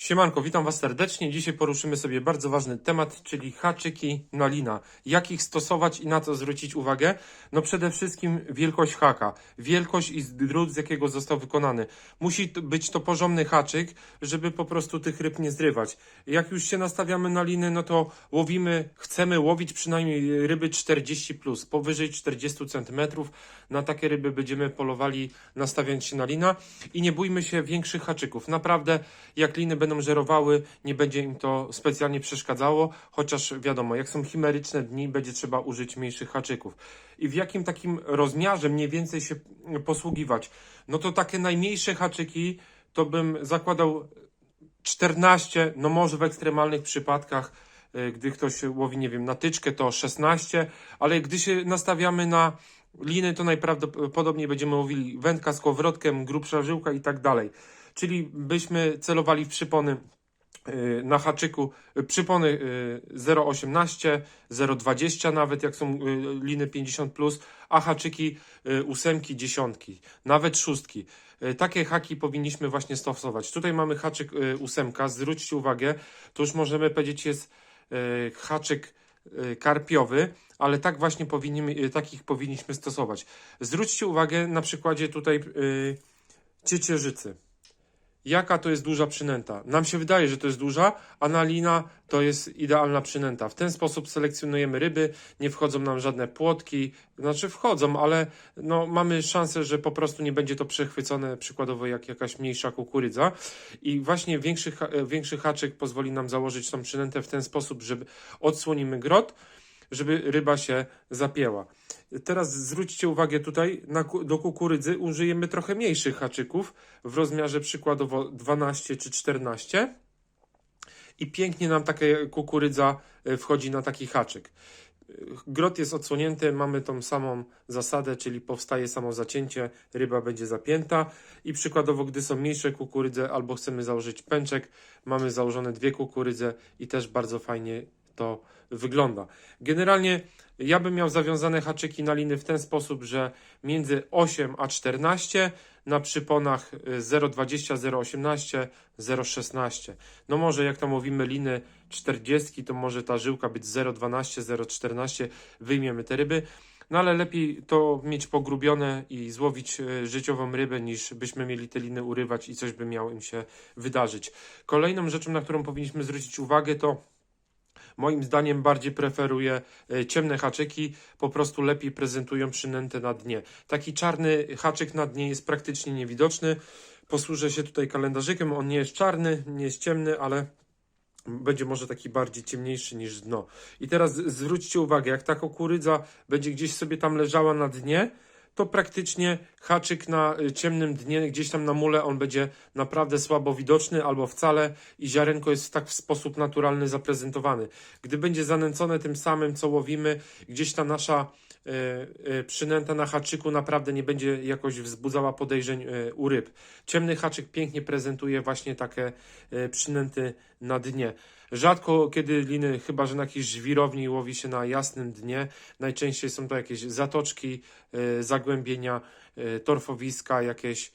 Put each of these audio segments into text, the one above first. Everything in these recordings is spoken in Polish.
Siemanko, witam Was serdecznie. Dzisiaj poruszymy sobie bardzo ważny temat, czyli haczyki na lina. Jak ich stosować i na co zwrócić uwagę? No przede wszystkim wielkość haka. Wielkość i drut, z jakiego został wykonany. Musi być to porządny haczyk, żeby po prostu tych ryb nie zrywać. Jak już się nastawiamy na liny, no to łowimy, chcemy łowić przynajmniej ryby 40+, plus, powyżej 40 cm. Na takie ryby będziemy polowali nastawiając się na lina i nie bójmy się większych haczyków. Naprawdę, jak liny będą żerowały, nie będzie im to specjalnie przeszkadzało, chociaż wiadomo, jak są chimeryczne dni, będzie trzeba użyć mniejszych haczyków. I w jakim takim rozmiarze mniej więcej się posługiwać? No to takie najmniejsze haczyki to bym zakładał 14, no może w ekstremalnych przypadkach, y, gdy ktoś łowi, nie wiem, na tyczkę to 16, ale gdy się nastawiamy na liny, to najprawdopodobniej będziemy łowili wędka z kołowrotkiem, grubsza żyłka i tak dalej. Czyli byśmy celowali w przypony y, na haczyku y, przypony y, 0,18, 0,20 nawet jak są y, liny 50, plus, a haczyki y, ósemki, dziesiątki, nawet szóstki. Y, Takie haki powinniśmy właśnie stosować. Tutaj mamy haczyk y, ósemka, zwróćcie uwagę, to już możemy powiedzieć jest y, haczyk y, karpiowy, ale tak właśnie powinniśmy, y, takich powinniśmy stosować. Zwróćcie uwagę na przykładzie tutaj y, ciecierzycy jaka to jest duża przynęta. Nam się wydaje, że to jest duża, a na lina to jest idealna przynęta. W ten sposób selekcjonujemy ryby, nie wchodzą nam żadne płotki, znaczy wchodzą, ale no, mamy szansę, że po prostu nie będzie to przechwycone, przykładowo jak jakaś mniejsza kukurydza. I właśnie większy, ha- większy haczyk pozwoli nam założyć tą przynętę w ten sposób, że odsłonimy grot, żeby ryba się zapięła. Teraz zwróćcie uwagę tutaj, na, do kukurydzy użyjemy trochę mniejszych haczyków w rozmiarze przykładowo 12 czy 14 i pięknie nam taka kukurydza e, wchodzi na taki haczyk. Grot jest odsłonięty, mamy tą samą zasadę, czyli powstaje samo zacięcie, ryba będzie zapięta i przykładowo, gdy są mniejsze kukurydze albo chcemy założyć pęczek, mamy założone dwie kukurydze i też bardzo fajnie to wygląda. Generalnie ja bym miał zawiązane haczyki na liny w ten sposób, że między 8 a 14 na przyponach y, 0,20, 0,18, 0,16. No może jak tam mówimy liny 40, to może ta żyłka być 0,12, 0,14, wyjmiemy te ryby. No ale lepiej to mieć pogrubione i złowić e, życiową rybę, niż byśmy mieli te liny urywać i coś by miało im się wydarzyć. Kolejną rzeczą, na którą powinniśmy zwrócić uwagę, to Moim zdaniem bardziej preferuję e, ciemne haczyki, po prostu lepiej prezentują przynętę na dnie. Taki czarny haczyk na dnie jest praktycznie niewidoczny. Posłużę się tutaj kalendarzykiem, on nie jest czarny, nie jest ciemny, ale będzie może taki bardziej ciemniejszy niż dno. I teraz zwróćcie uwagę, jak ta kukurydza będzie gdzieś sobie tam leżała na dnie, to praktycznie haczyk na y, ciemnym dnie, gdzieś tam na mule, on będzie naprawdę słabo widoczny albo wcale i ziarenko jest tak w sposób naturalny zaprezentowany. Gdy będzie zanęcone tym samym, co łowimy, gdzieś ta nasza y, y, przynęta na haczyku naprawdę nie będzie jakoś wzbudzała podejrzeń u ryb. Ciemny haczyk pięknie prezentuje właśnie takie przynęty na dnie. Rzadko kiedy liny, chyba że na jakiejś żwirowni łowi się na jasnym dnie. Najczęściej są to jakieś zatoczki, y, zagłębienia, y, torfowiska, jakieś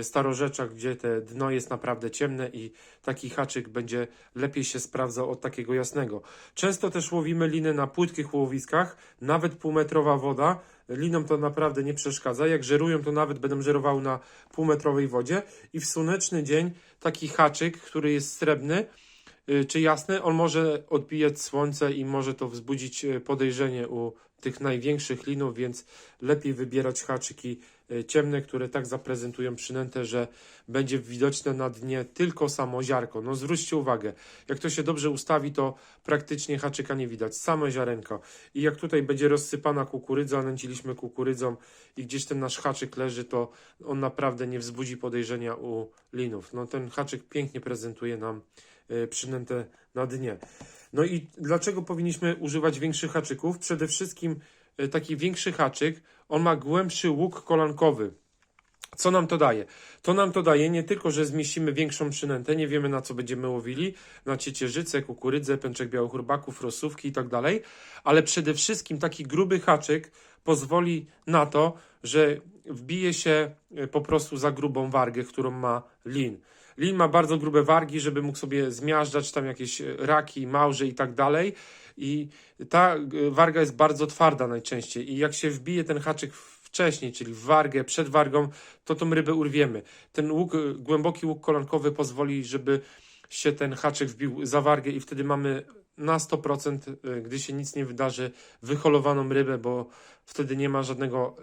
y, starorzeczach, gdzie te dno jest naprawdę ciemne i taki haczyk będzie lepiej się sprawdzał od takiego jasnego. Często też łowimy liny na płytkich łowiskach, nawet półmetrowa woda. Linom to naprawdę nie przeszkadza. Jak żerują, to nawet będą żerowały na półmetrowej wodzie. I w słoneczny dzień taki haczyk, który jest srebrny, czy jasny, on może odbijać słońce i może to wzbudzić y, podejrzenie u tych największych linów, więc lepiej wybierać haczyki y, ciemne, które tak zaprezentują przynętę, że będzie widoczne na dnie tylko samo ziarko. No zwróćcie uwagę, jak to się dobrze ustawi, to praktycznie haczyka nie widać, same ziarenko. I jak tutaj będzie rozsypana kukurydza, nęciliśmy kukurydzą i gdzieś ten nasz haczyk leży, to on naprawdę nie wzbudzi podejrzenia u linów. No ten haczyk pięknie prezentuje nam y, przynętę na dnie. No i dlaczego powinniśmy używać większych haczyków? Przede wszystkim y, taki większy haczyk, on ma głębszy łuk kolankowy. Co nam to daje? To nam to daje nie tylko, że zmieścimy większą przynętę, nie wiemy na co będziemy łowili, na ciecierzycę, kukurydzę, pęczek białochurbaków, rosówki i tak dalej, ale przede wszystkim taki gruby haczyk pozwoli na to, że wbije się y, po prostu za grubą wargę, którą ma lin. Lin ma bardzo grube wargi, żeby mógł sobie zmiażdżać tam jakieś e, raki, małże i tak dalej. I ta e, warga jest bardzo twarda najczęściej. I jak się wbije ten haczyk wcześniej, czyli w wargę, przed wargą, to tą rybę urwiemy. Ten łuk, e, głęboki łuk kolankowy pozwoli, żeby się ten haczyk wbił za wargę i wtedy mamy na 100%, e, gdy się nic nie wydarzy, wyholowaną rybę, bo wtedy nie ma żadnego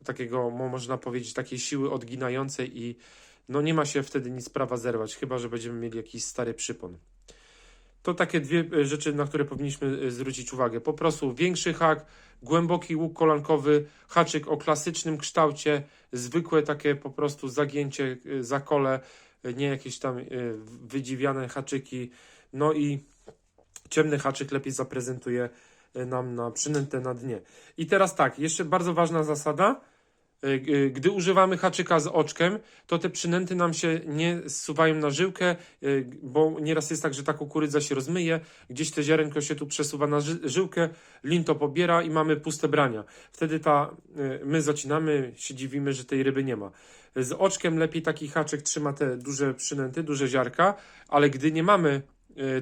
y, takiego, mo- można powiedzieć, takiej siły odginającej i no nie ma się wtedy nic prawa zerwać, chyba że będziemy mieli jakiś stary przypon. To takie dwie y, rzeczy, na które powinniśmy y, zwrócić uwagę. Po prostu większy hak, głęboki łuk kolankowy, haczyk o klasycznym kształcie, zwykłe takie po prostu zagięcie, y, zakole, nie jakieś tam wydziwiane haczyki. No i ciemny haczyk lepiej zaprezentuje nam na przynętę na dnie. I teraz tak, jeszcze bardzo ważna zasada. Y, y, Gdy używamy haczyka z oczkiem, to te przynęty nam się nie zsuwają na żyłkę, y, bo nieraz jest tak, że ta kukurydza się rozmyje, gdzieś te ziarenko się tu przesuwa na ży- żyłkę, lin to pobiera i mamy puste brania. Wtedy ta, my zacinamy, się dziwimy, że tej ryby nie ma. Z oczkiem lepiej taki haczyk trzyma te duże przynęty, duże ziarka, ale gdy nie mamy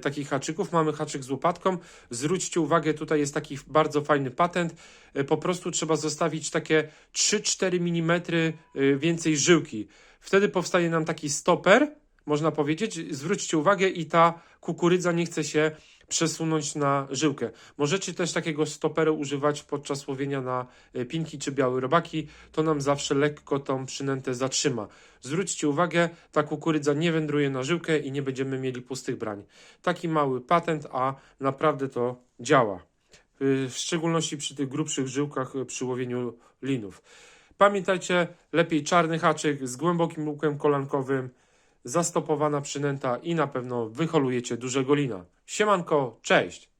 takich haczyków, mamy haczyk z łopatką. Zwróćcie uwagę, tutaj jest taki bardzo fajny patent. E, Po prostu trzeba zostawić takie 3-4 mm e, więcej żyłki. Wtedy powstaje nam taki stoper, można powiedzieć. Zwróćcie uwagę i ta kukurydza nie chce się przesunąć na żyłkę. Możecie też takiego stoperu używać podczas łowienia na e, pinki czy białe robaki. To nam zawsze lekko tą przynętę zatrzyma. Zwróćcie uwagę, ta kukurydza nie wędruje na żyłkę i nie będziemy mieli pustych brań. Taki mały patent, a naprawdę to działa. Y, W szczególności przy tych grubszych żyłkach y, przy łowieniu linów. Pamiętajcie, lepiej czarny haczyk z głębokim łukiem kolankowym, zastopowana przynęta i na pewno wyholujecie dużego lina. Siemanko, cześć!